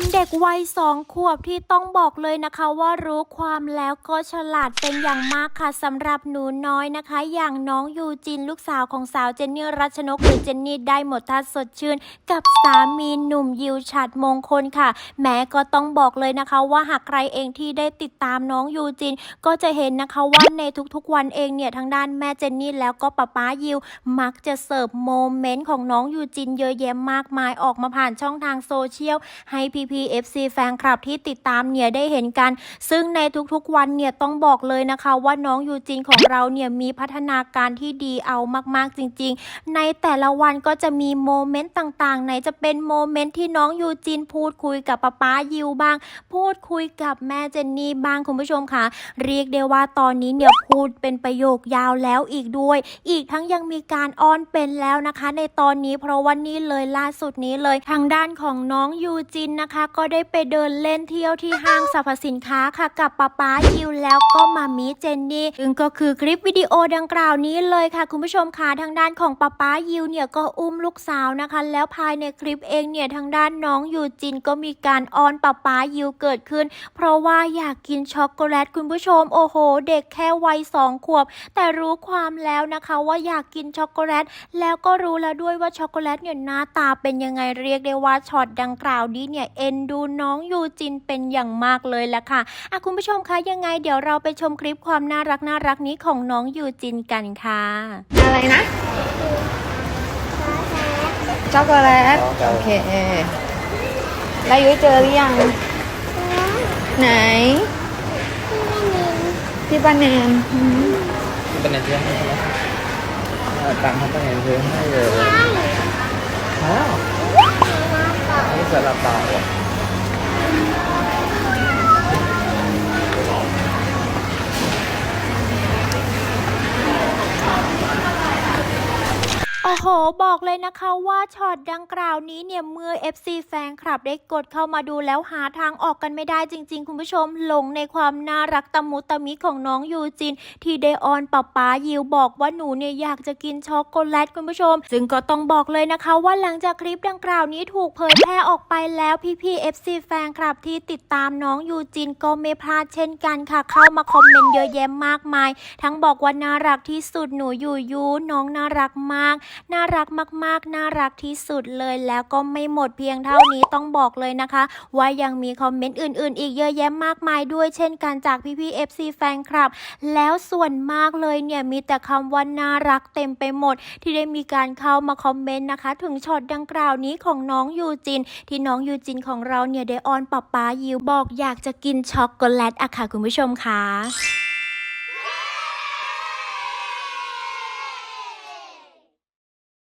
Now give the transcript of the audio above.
เป็นเด็กวัยสองขวบที่ต้องบอกเลยนะคะว่ารู้ความแล้วก็ฉลาดเป็นอย่างมากค่ะสำหรับหนูน้อยนะคะ อย่างน้องยูจินลูกสาวของสาวเจนนี่รัชนกหรือเจนนี่ได้หมดท่าสดชื่น กับสามีหนุ่มยิวฉัดมงคลค่ะ แม้ก็ต้องบอกเลยนะคะ ว่าหากใครเองที่ได้ติดตามน้องยูจิน ก็จะเห็นนะคะว่าในทุกๆวันเองเนี่ยทางด้านแม่เจนนี่แล้วก็ป้าป้ายิวมักจะเสิร์ฟโมเมนต์ของน้องยูจินเยอะแยะมากมายออกมาผ่านช่องทางโซเชียลให้พี่พีเอฟซีแฟนคลับที่ติดตามเนี่ยได้เห็นกัน ซึ่งในทุกๆวันเนี่ยต้องบอกเลยนะคะว่าน้องยูจินของเราเนี่ยมีพัฒนาการที่ดีเอามากๆจริง ๆ ในแต่ละวันก็จะมีโมเมนต์ต่างๆ ไหนจะเป็นโมเมนต์ที่น้องยูจินพูดคุยกับป้าป้ายิวบ้าง พูดคุยกับแม่เจนนี่บ้างคุณผู้ชมค่ะ เรียกได้ว่าตอนนี้เนี่ยพูดเป็นประโยคยาวแล้วอีกด้วย อีกทั้งยังมีการอ้อนเป็นแล้วนะคะ ในตอนนี้เพราะวันนี้เลยล่าสุดนี้เลยทางด้านของน้องยูจินนะคะก็ได้ไปเดินเล่นเที่ยวที่ห้างสรรพสินค้าค่ะ กับป้าป้ายิวแล้วก็มามีเจนนี่ซึ่งก็คือคลิปวิดีโอดังกล่าวนี้เลยค่ะ คุณผู้ชมค่ะทางด้านของป้าป้ายิวเนี่ยก็อุ้มลูกสาวนะคะ แล้วภายในคลิปเองเนี่ยทางด้านน้องยูจินก็มีการอ้อนป้าป้ายิวเกิดขึ้น เพราะว่าอยากกินช็อกโกแลตคุณผู้ชมโอ้โห เด็กแค่วัยสองขวบ แต่รู้ความแล้วนะคะว่าอยากกินช็อกโกแลตแล้วก็รู้แล้วด้วยว่าช็อกโกแลตเนี่ยหน้าตาเป็นยังไงเรียกได้ว่าช็อตดังกล่าวนี้เนี่ยเอ็นดูน้องยูจินเป็นอย่างมากเลยละค่ะอะคุณผู้ชมคะยังไงเดี๋ยวเราไปชมคลิปความน่ารักน่ารักนี้ของน้องยูจินกันค่ะ อะไรนะช็อกโกแลตโอเคแล้วยุ้ยเจอหรือยัง ไหน ที่บ้านแนนอืมเป็นในเพื่อนให้ใช่ไหมเออตังค์เขาเป็นในเพื่อนให้เลยอ้าว นี่สลับ โอ้โห บอกเลยนะคะว่าช็อตดังกล่าวนี้เนี่ยเมื่อ FC แฟนคลับได้กดเข้ามาดูแล้วหาทางออกกันไม่ได้จริง ๆ คุณผู้ชมหลงในความน่ารักตะมุตะมิของน้องยูจิน ที่ได้ออนป้าป๊ายิวบอกว่าหนูเนี่ยอยากจะกินช็อกโกแลตคุณผู้ชม ซึ่งก็ต้องบอกเลยนะคะว่าหลังจากคลิปดังกล่าวนี้ถูกเผยแพร่ออกไปแล้วพี่ๆ FC แฟนคลับที่ติดตามน้องยูจินก็ไม่พลาดเช่นกันค่ะ เข้ามาคอมเมนต์เยอะแยะมากมาย ทั้งบอกว่าน่ารักที่สุดหนูอยู่ยูน้องน่ารักมากน่ารักมากๆ น่ารักที่สุดเลยแล้วก็ไม่หมดเพียงเท่านี้ต้องบอกเลยนะคะ ว่ายังมีคอมเมนต์อื่น ๆ อีกเยอะแยะมากมายด้วย เช่นกันจากพี่ๆ FC แฟนคลับ แล้วส่วนมากเลยเนี่ยมีแต่คำว่าน่ารักเต็มไปหมด ที่ได้มีการเข้ามาคอมเมนต์นะคะ ถึงช็อตดังกล่าวนี้ของน้องยูจิน ที่น้องยูจินของเราเนี่ยได้ออนป้าป๊ายิวบอกอยากจะกินช็อกโกแลตอะค่ะคุณผู้ชมค่ะ